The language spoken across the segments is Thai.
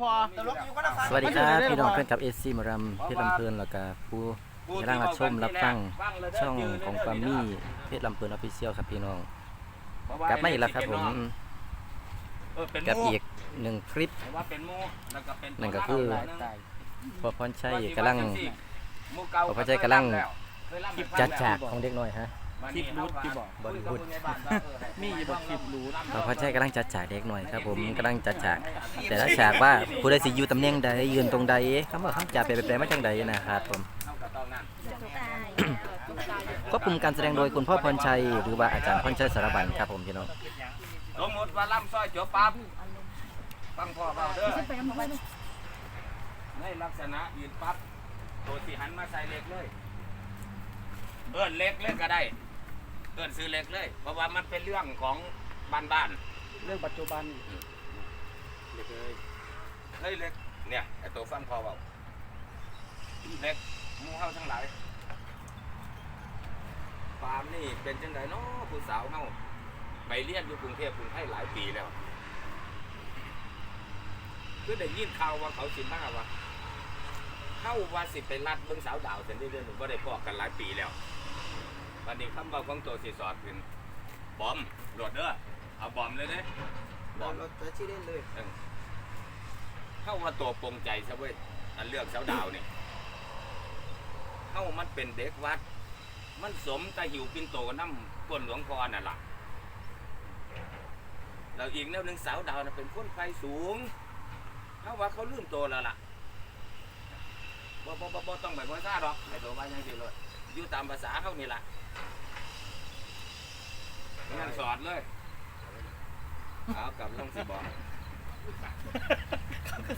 พอสวัสดีครับพี่น้องเพื่อนกับเอซีมารำเพชรลำเพลินแล้วก็ผู้กำลังรับชมรับฟังช่องของปามี่เพชรลำเพลินออฟฟิเชียลครับพี่น้องกลับมาอีกแล้วครับผมกับอีกหนึ่งคลิปหนนั่นก็คือตัวเราหนึ่งพอพรชัยกำลังหมู่เก่าพอใจกำลังเคยเล่าให้ฟังจัดฉากของเด็กน้อยฮะ คลิปรูทที่บอกบอลรูทมีอยู่บ่คลิปรูทพอพรชัยกำลังจัดฉากเด็กน้อยครับผมกำลังจัดฉาก แต่ละฉากว่าผู้ใดสิอยู่ตำแหน่งใดยืนตรงใดคำว่าคำจ่าไปไปมาจังใดนะครับผมเอากระตองนั่นควบคุมการแสดงโดยคุณพ่อพรชัย หรือว่าอาจารย์พรชัยสารบัญครับผมพี่น้องสมมติว่าล่ำซอยจบปั๊บฟังพ่อเบาเด้อในลักษณะยืนปั๊บตัวสีหันมาใส่เล็กเลย เอิ้นเล็กเลยก็ได้ เอิ้นซื้อเล็กเลย เพราะว่ามันเป็นเรื่องของบ้านบ้านๆเรื่องปัจจุบันเล็กเลยเฮ้ยเล็กเนี่ยไอตัวฟังพอเปล่าเล็กหมูเฮาทั้งหลายฟาร์มนี่เป็นจังไดเนาะผู้สาวเฮาไปเรียนอยู่กรุงเทพกรุงไทยหลายปีแล้วคือได้ยินข่าวว่าเขาสิมาว่าเข้าว่าสิไปรัดเบิ่งสาวดาวเส้นเรื่อยๆหนูก็ได้พอกันหลายปีแล้ว วันนี้คำบอกของตัวสิสอดขึ้นบอมโหลดเด้อเอาบอมเลยเด้บอมรถชื่อเล่นเลยเข้าว่าตัวปรงใจซะเว้ยอันเลือกเสาดาวนี่เข้ามันเป็นเด็กวัด มันสมตะหิวปินโตน้ำก้นหลวงพ่อน่ะล่ะแล้วอีกแนวหนึ่งสาวดาวน่ะเป็นคนไฟสูงเข้าว่าเขาลืมตัวแล้วล่ะบ่บ่บ่บ่ต้องไปว่าซาหรอกไอ้ตัวว่ายังสิเลย อยู่ตามภาษาเขานี่ล่ะงั้นสอนเลยเอากลับลงสิบอก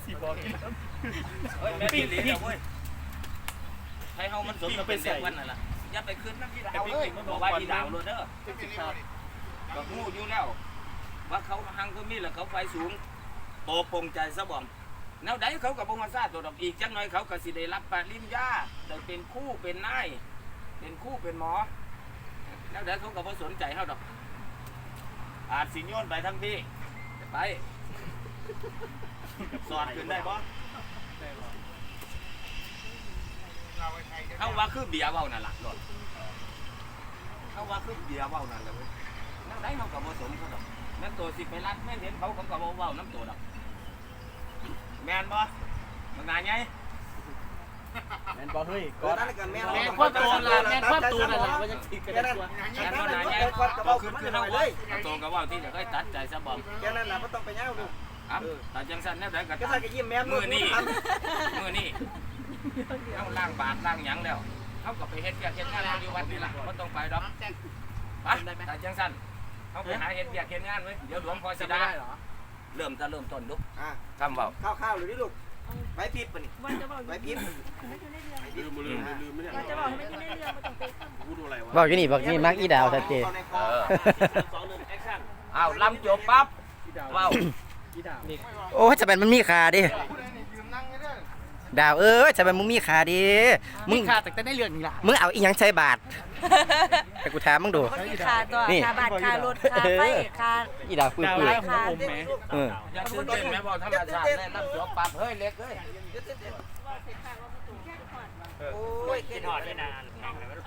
สีบอกเฮ้ยแม่พี่ลีนะเว้ยให้เฮามันสมกับเป็นเด็กวันนั่นล่ะอย่าไปขึ้นน้ำพี่ดาวเลยบอกว่าพี่ดาวโรเด้อก็งูอยู่แล้ว ว่าเขาหังก็มีแล้วเขาไฟสูงโตปงใจซะบ่อมแนวใดเขากับบ่มาซาตัวดอกอีกจังหน่อยเขาก็สิได้รับปริญญาได้เป็นครู่เป็นนาย เป็นครู่เป็นหมอแนวใดเขาก็บ่สนใจเฮาดอก อาจสิโยนไปทั้งพี่ไป สอดขึ้นได้บ่เขาว่าคือเบียร์เว้านั่นล่ะรถเขาว่าคือเบียร์เว้านั่นแหละเว้ยนั่นได้เขากับผสมเขาดอกนั่นตัวสิไปรัดแม่นเห็นเขาเขากับเว้าน้ำตัวดอกแมนบ่มันงานไง แมนบอเฮ้ยก่อนนั้นกันแม่แมนควบตัวละแมนควบตัวนั่นแหละว่าจะติดกันได้ตัวแมนบ่นานไงก่อนกระเป๋าคืขึ้อนคือมาหน่เขาอยเลเว้ายเอาตัวกับเว่าที่จะเคยตัดใจซะบอมแค่นั้นน่ะไม่ต้องไปย่างดูครับแต่จังสันแนวใดก็ก็ตาใส่มกระยิ้มแม่มือนี่มือนี่เขาล้างบาทล้างหยังแล้วเขาก็ไปเฮ็ดเวียกเฮ็ดงานอยู่วัดนี่ล่ะบ่ต้องไปดอกไปแต่จังสันเขาไปหาเฮ็ดเวียกเฮ็ดงานไว้เดี๋ยวหลวงพ่อสิจะได้ได้เหรอเริ่มจะเริ่มต้นลุกอะคำเบาข้าวข้าวหรือนี่ลูก ไว้พิบปะนี่ว่าจะบอกไว้พิบลืมลืมลืมไม่ได้ว่าจะบอกให้ไม่ได้เรื่องไม่ต้องไปข้ามพูดอะไรวะบอกอยู่นี่บอกนี่มักอีดาวชัดเจนในคเอออสองหนึ่งแอคชั่นอ้าวลำจบปั๊บอีดาวว้าวอีดาวนี่โอ้จะเป็นมันมีขาดิดาวเอ้ยจะเป็นมึงมีขาดิมึมึงงขาดแต่ได้เรื่องนี่ล่ะมึงเอาอีหยังใช้บาท แต่กูถามมึงดู คนที่คาตัวนี่คาบาทคารถคาไฟคาอีดาวปุยดาวปุยไล่หัวอมแม่เอออย่าตื่นเต้นแม่บอกธรรมชาติเลยลำจบปั๊บเฮ้ยเล็กเฮ้ยโอ้ยกินหอดเลยนะ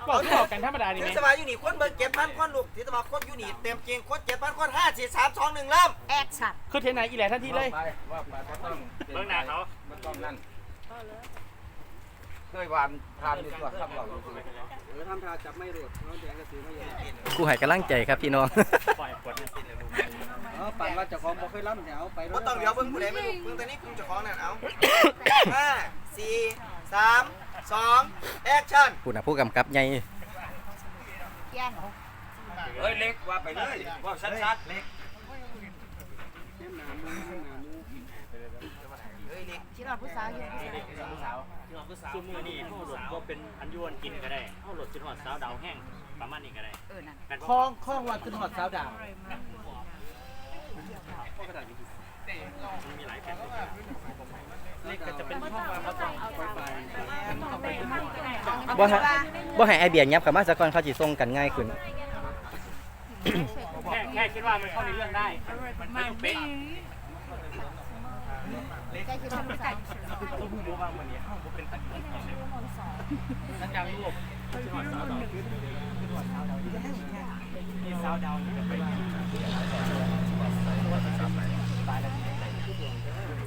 บอกที่บอกกันธรรมดานี่ที่ไหมสบายอยู่นี่คนเบิร์เจ็ดพันคนลูกที่สบายคนอยู่นี่เต็มจริงคนเจ็ดพันคนห้าสี่สามสองหนึ่งเริ่มแอคชั่นคือเทนไหนอีแหล่ทันทีเลย ว่าไปว่าไปบ่ต้องเบื้องหน้าเขาบ่ต้องนั่น เคยวานทานอยู่ตัวคำเบาอยู่ตัวเออทำท่าจับไม่รวดเขาแดงกระสือไม่เย็นกูให้กำลังใจครับพี่น้องเออปั่นว่าเจ้าของบ่เคยล้ำเดี๋ยวไปรถต้องเดี๋ยวเพิ่งผู้ใดไม่รู้เพิ่งตอนนี้คุณเจ้าของนั่นเอาห้าสี่สามสองแอคชั่นผู้น่ะผู้กำกับใหญ่แย่งเฮ้ยเล็กว่าไปเลยว่าชัดๆเล็กเฮ้ยนี่ชิลล์ผู้สาวอยู่ผู้สาว ซุมือนี่เขาหลดก็เป็นอันยวนกินก็ได้เขาหลดจินหอดสาวดาวแห้งประมาณนี้ก็ได้เออนั่นกันคล้องคล้องว่าขึ้นหอดสาวดาวมีหลายแผ่นเล็กก็จะเป็นห้องว่าเขาต้องเอาไปไปบ่ให้บ่ให้ไอเบียร์ยับกับมาสักก่อนเขาสิส่งกันง่ายขึ้นแค่แค่คิดว่ามันเข้าในเรื่องได้ มันไม่ต้องเป๊ะ เใกล้คือทำสาม ต้องพูดว่าวันนี้ห้องผมเป็นอันนี้นักการรวบที่หอดสาวดาวขึ้นจังหวัดสาวดาวมีสาวดาวนี่ไปตายแล้ว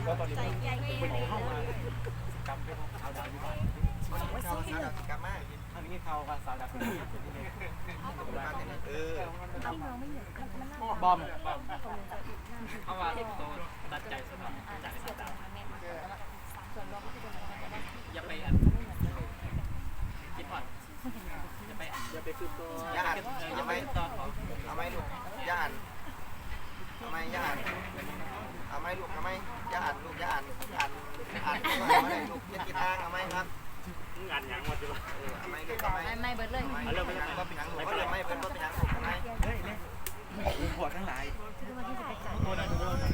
ก็ตอนนี้เป็นเข้ามากำเป็นสาวดาวอยู่บ้านเขาสาวดาวกลับมาอันนี้เขาว่าสาวดาวขึ้นเออบอมเพราะว่าตัวตัดใจสำหรับจากสาวดาวอย่าไปอันคิดว่าอย่าไปอันอย่าไปคือตัวย่าอ่านอย่าไปไหมต่อของเอาไหมลูกย่าอ่านเอาไมย่าอ่านเอาไหมลูกเอาไมย่าอ่านลูกย่าอ่านอ่านอ่านเอาไมลูกเย็นกีตางเอาไหมครับ งานยังหมดอยู่เออเอาไหมลูกเอาไหมไม่ไม่เบิดเลยเอาเริ่มเป็นยังก็เป็นยังลูกเอาเริ่มไม่เป็นก็เป็นยังลูกเอาไหมเฮ้ยเนี่ยหัวทั้งหลายตัวนั้นตัวนั้น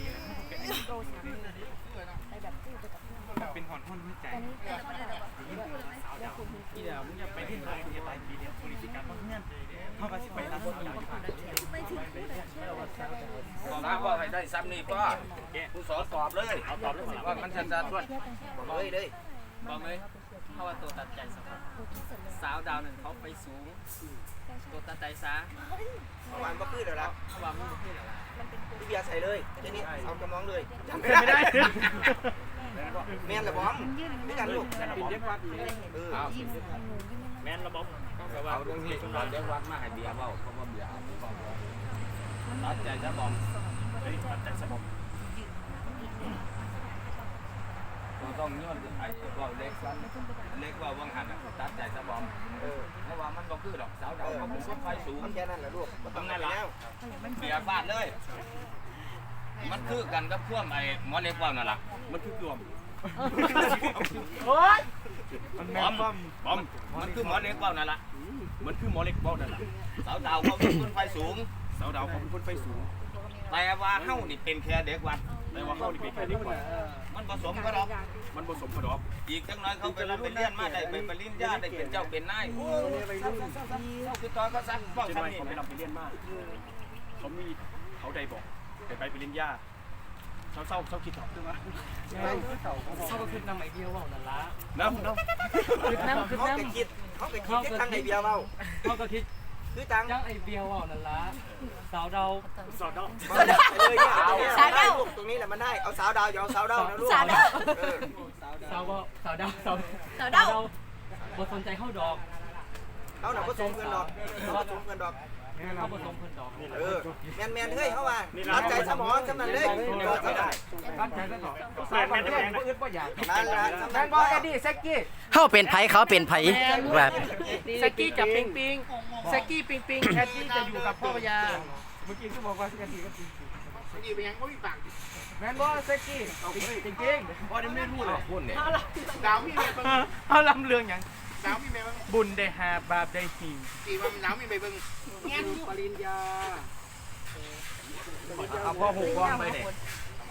เป็นหอนห้นหัวใจที่เดียวมึงจะไปที่ไหนที่ไหนปีเดียวบริการต้องเงื่อนเท่ากับสิไปรับสาวดาวที่บ้านบอกนะว่าให้ได้ซ้ำนี่ก็ผู้สอนสอบเลยเอาตอบเรื่องอะไรว่ามันจะจะทวดบอกเลยเลยบอกเลย เพราะว่าตัวตัดใจสำคัญสาวดาวหนึ่งเขาไปสูง ตัวตัดใจซะวันก็คือเดี๋ยวละเพราะว่ามันไม่ขึ้นหรอกล่ะพี่เบียร์ใส่เลยทีนี้เอากระมองเลยจำไม่ได้แม่นละบอมนี่กันลูกเป็นเด็กวัดเออแมนระบบเอาเรื่องนี้เราเดี๋ยววัดมาให้เบียร์เบ้าเพราะว่าเบียร์ตัดใจจะบอกตัดใจสมอง เราต้องย้อนไอ้ว่าเล็กสั้นเล็กว่าวังหันตัดใจจะบอกเพราะว่ามันก็คือดอกสาวดาวเขาเป็นคนไฟสูงแค่นั้นแหละลูกมันต้องนั่นแล้วเบียร์ฟาดเลย มันคือกันกับพวกไอ้หมอเล็กว่านั่นแหละมันคือกลมโอ๊ยมันบแม่อมบอมบอมมันคือหมอเล็กว่านั่นแหละมันคือหมอเล็กบอกนั่นแหละสาวดาวเขาเป็นคนไฟสูง สาวดาวเขาเป็นคนไฟสูง แต่ว่าเฮานี่เป็นแค่เด็กวัด แต่ว่าเขานี่เป็นแค่นี้มันมันผสมกันหรอกมันผสมกระดอกอีกจังน้อยเขาไปรับไปเรียนมาได้ไปปริญญาได้เป็นเจ้าเป็นนายโอ้ยคือตอนเขาสั่งบอกเช่นทำว่านี่เขาไปรับไปเรียนมากเขามีเขาใดบอกไปไปปริญญาเศร้าเศร้าเศร้าคิดถอดขึ้นมาเขาก็คือนำไอเดียว่านั่นละน้ำน้ำคือน้ำคือเขาน้ไปคิดเขาไปคิดที่ทางไอเบียร์เมาำเขาก็คิด คือตังจังไอเดียว่านั่นละสาวดาวสอดดอกไปเลยเนี่ยสาวดาวตรงนี้แหละมันได้ เอาสาวดาวอย่าเอาสาวดาวนะลูกสาวดาวเออสาวบ่สาวดาวสาวสาวดาวบ่สนใจเข้าดอกเขาหนักผสมกันดอกเขาผสมกันดอกเขาบ่สมเพิ่นดอกเออแมนแมนเฮ้ยเข้ามารับใจสมองสำนันเลยก็ได้ตั้งใจซะก่อนสายมันแม่ก็อึดว่าอยากนั่นแหละสำนันบอเอ็ดดี้เซ็กกี้เฮาเป็นไผเขาเป็นไผแบบแซกกี้จับปิงปิง แซกกี้ปิงปิงแอดดี้จะอยู่กับพ่อพญาเมื่อกี้ก็บอกว่าสิกันทีก็จริงแมนบอเซ็กกี้จริงจริงพอได้ไม่รู้เลยพูดเนี่ยดาวพี่เมย์เอาลำเรืองอย่างดาวพี่เมย์บุญได้หาบาปได้หิวเอาพ่อหูกล้องไปเนี่ย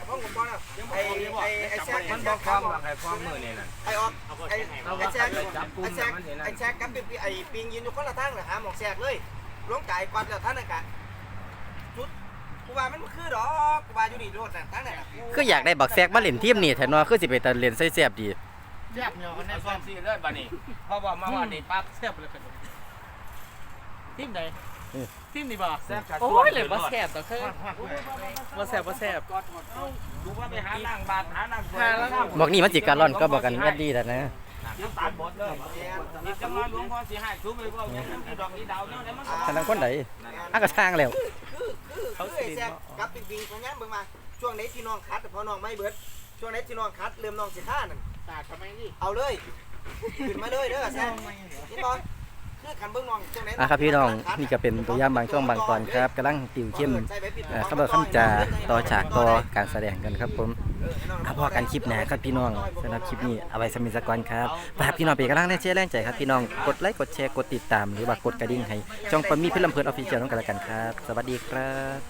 ห้องผมบอกนะไอไอไอแซกมันบอกความว่าใครความมือเนี่ยน่ะไอออกไอไอแซกไอแซกไอแซกกับไอปิงยืนอยู่คนละทางเลยหาหมอกแซกเลยล้วงไก่กวาดแล้วท่านน่ะกะจุดกูว่ามันคือดอกกูว่าอยู่นี่โลดน่ะท่านน่ะคืออยากได้บักแซกมาเล่นทีมนี่แท้เนาะคือสิไปตะเล่นใส่แซ่บดีแซ่บเหนียวกันในแน่ความซีเลยบ้านี้เพราะว่ามาว่านี่ปั๊บแซ่บเลยเป็นทีมใด ทีมนี่บ่แซ่บกับโอ้ยเลยบ่แซ่บต่อเคยบ่แซ่บบ่แซ่บดูว่าไปหานั่งบาทหานั่งหาแล้วบอกนี่มันสิการ่อนก็บอกกันแอดดี้แต่นะน้ำตาลบดเลยนี่จังหวะหลวงพ่อสิให้ทุบไปว่าอย่างนั้นดอกนี้ดาวเนี่ยมันฉะนั้นคนใดอักกระทางแล้วคือคือคือไอแซกกับปิงปิงของยังเบิ่งมาช่วงไหนที่น้องคัดแต่พอน้องไม่เบิดช่วงไหนที่น้องคัดเริ่มน้องสิท่านั่นตาทำไมนี่เอาเลยขึ้นมาเลยเด้อแซกนี่บอล อขันเบิ่งน้องช่วงไหนอะครับพี่น้องนี่ก็เป็นตัวอย่างบางช่วงบางตอนครับกำลังติวเข้มเอ่อคำบอกคำจาต่อฉากต่อการแสดงกันครับผมเอาพอกันคลิปหน้าครับพี่น้องสำหรับคลิปนี้เอาไว้สมิสกอนครับฝากพี่น้องเป็นกำลังแรงเชียร์แรงใจครับพี่น้องกดไลค์กดแชร์กดติดตาม หรือว่ากดกระดิ่งให้ช่องปามีเพื่อนลำเพลินออฟฟิเชียลต้องกันแล้วกันครับ สวัสดีครับ